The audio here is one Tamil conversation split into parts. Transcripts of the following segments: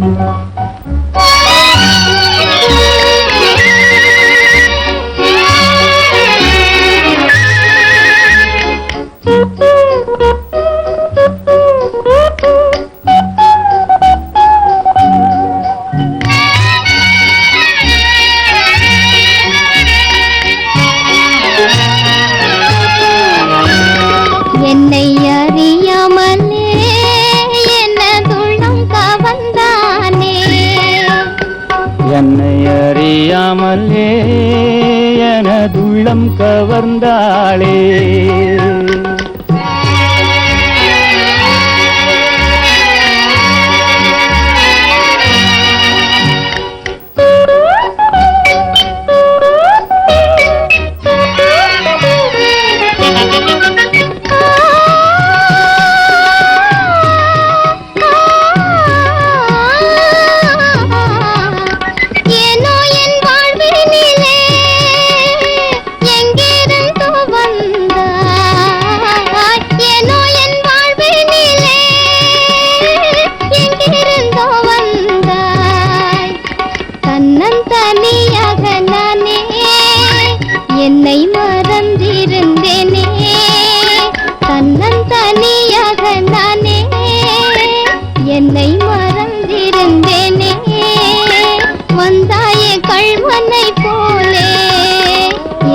என்னை உள்ளம் கவர்ந்தாளே. போலே.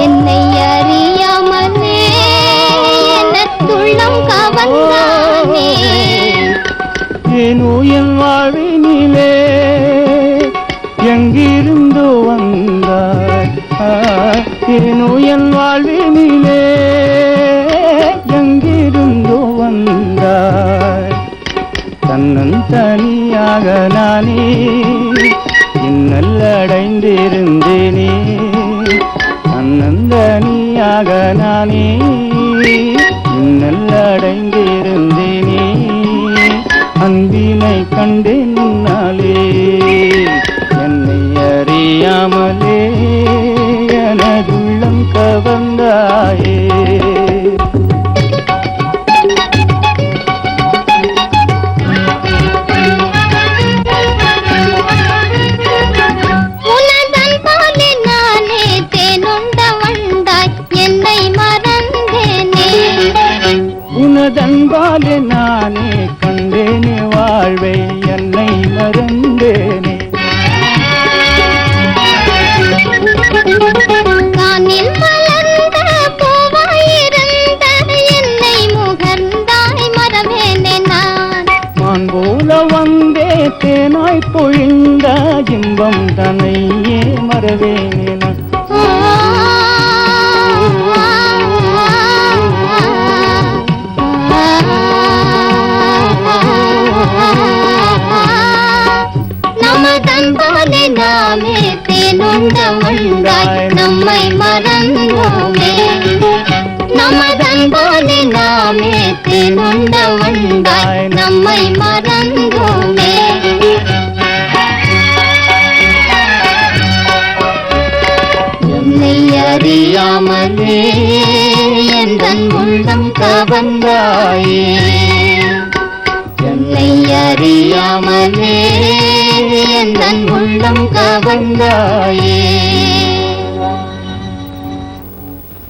என்னை அறியாமலே என்ன துள்ளம் கவர்ந்தானே. ஏனோ என் வாழ்வினிலே எங்கிருந்தோ வந்தாய்? ஏனோ என் வாழ்வினிலே வந்தாய்? தன்னன் தனியாக நானே இன்னல் அடைந்திருந்தேனே. நீயாக நானே இன்னல் அடைந்திருந்தேனே. அன்பினை கண்டேன் உனதன்பாலே நானே கண்டேனே வாழ்வை என்னை மறந்தேனே. வந்தே தேனாய் பொழிந்த இன்பம் தன்னையே மறவேனே நான். நாமே தேனுண்ட வந்தாய் நம்மை மறந்தோமே. நமதன்போனே நாமே தேனுண்ட வந்தாய் நம்மை மறந்தோமே. என்னை அறியாமலே என் உள்ளம் கவந்தாயே என்னை அறியாமலே எந்தன் உள்ளம் கவர்ந்தாயே.